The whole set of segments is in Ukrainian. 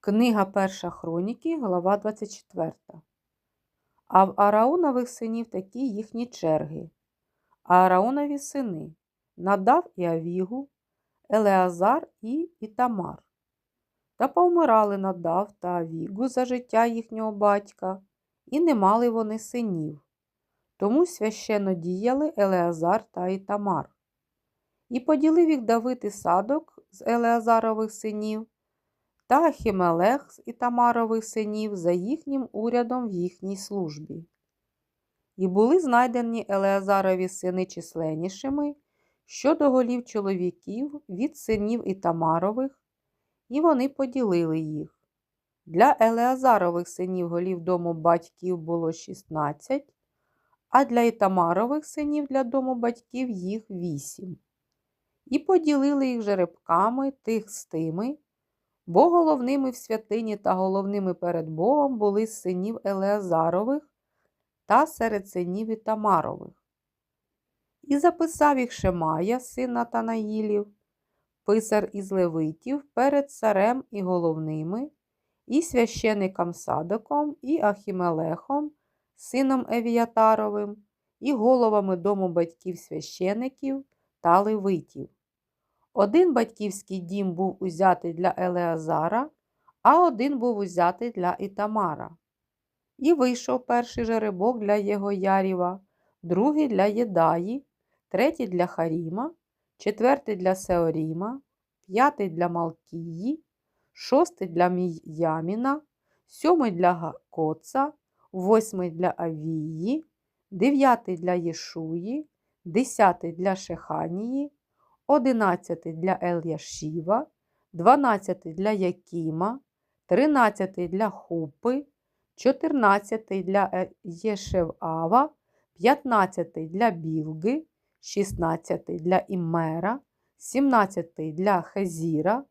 Книга Перша Хроніки, глава 24. А в Араонових синів такі їхні черги. А Араонові сини Надав і Авігу, Елеазар і Ітамар. Та повмирали Надав та Авігу за життя їхнього батька, і не мали вони синів. Тому священно діяли Елеазар та Ітамар. І поділив їх Давид і садок з Елеазарових синів та Ахімелех з Ітамарових синів за їхнім урядом в їхній службі. І були знайдені Елеазарові сини численнішими щодо голів чоловіків від синів Ітамарових, і вони поділили їх. Для Елеазарових синів голів дому батьків було 16, а для Ітамарових синів для дому батьків їх 8. І поділили їх жеребками тих з тими, бо головними в святині та головними перед Богом були синів Елеазарових та серед синів Ітамарових. І записав їх Шемая, син Натанаїлів, писар із Левитів перед царем і головними, і священиком Садоком, і Ахімелехом, сином Евіятаровим, і головами дому батьків священиків та левитів. Один батьківський дім був узятий для Елеазара, а один був узятий для Ітамара. І вийшов перший жеребок для Єгояріва, другий для Єдаї, третій для Харіма, четвертий для Сеоріма, п'ятий для Малкії, шостий для Міяміна, сьомий для Гакоца, восьмий для Авії, дев'ятий для Єшуї, десятий для Шеханії, одинадцятий для Ельяшіва, дванадцятий для Якіма, тринадцятий для Хупи, чотирнадцятий для Е- Єшевава, п'ятнадцятий для Білги, шістнадцятий для Іммера, сімнадцятий для Хезіра,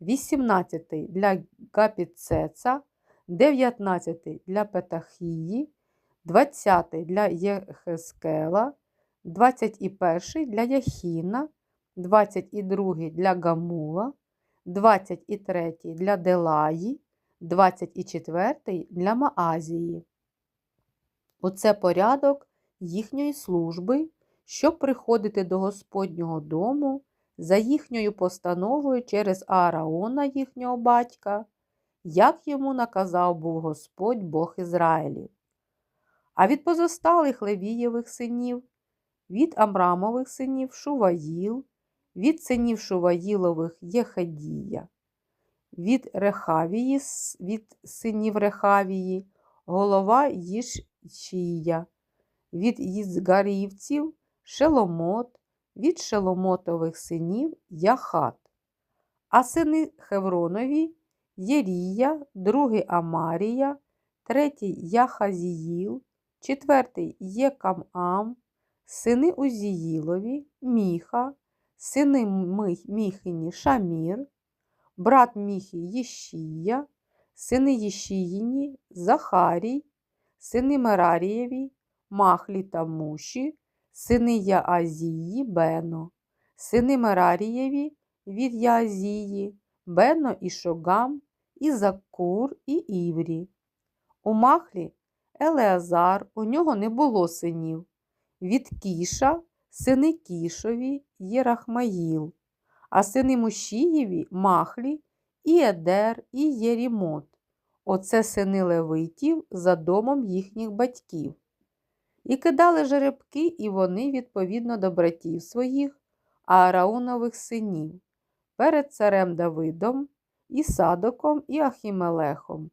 вісімнадцятий для Гапіцеца, дев'ятнадцятий для Петахії, двадцятий для Єхескела, двадцять і перший для Яхіна, 22 для Гамула, 23 для Делаї, 24 для Маазії. Оце порядок їхньої служби, щоб приходити до Господнього дому за їхньою постановою через Аараона, їхнього батька, як йому наказав був Господь Бог Ізраїлів. А від позосталих Левієвих синів, від Амрамових синів Шуваїл, від синів Шуваїлових Єхадія, від Рехавії, від синів Рехавії, голова Їшія, від Їзгарівців Шеломот, від Шеломотових синів Яхат, а сини Хевронові Єрія, другий Амарія, третій Яхазіїл, четвертий Єкамам, сини Узіїлові, Міха, сини Міхині Шамір, брат Міхі Єшія, сини Єшіїні, Захарій, сини Мерарієві, Махлі та Муші, сини Яазії, Бено, сини Мерарієві від Яазії, Бено і Шогам, і Закур, і Іврі. У Махлі Елеазар, у нього не було синів. Від Кіша сини Кішові Єрахмаїл, а сини Мушієві Махлі, і Едер, і Єрімот. Оце сини Левитів за домом їхніх батьків. І кидали жеребки, і вони відповідно до братів своїх, Аараонових синів, перед царем Давидом, і Садоком, і Ахімелехом,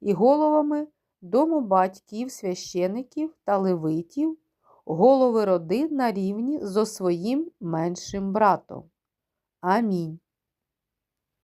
і головами дому батьків священиків та левитів голови родин на рівні зо своїм меншим братом. Амінь.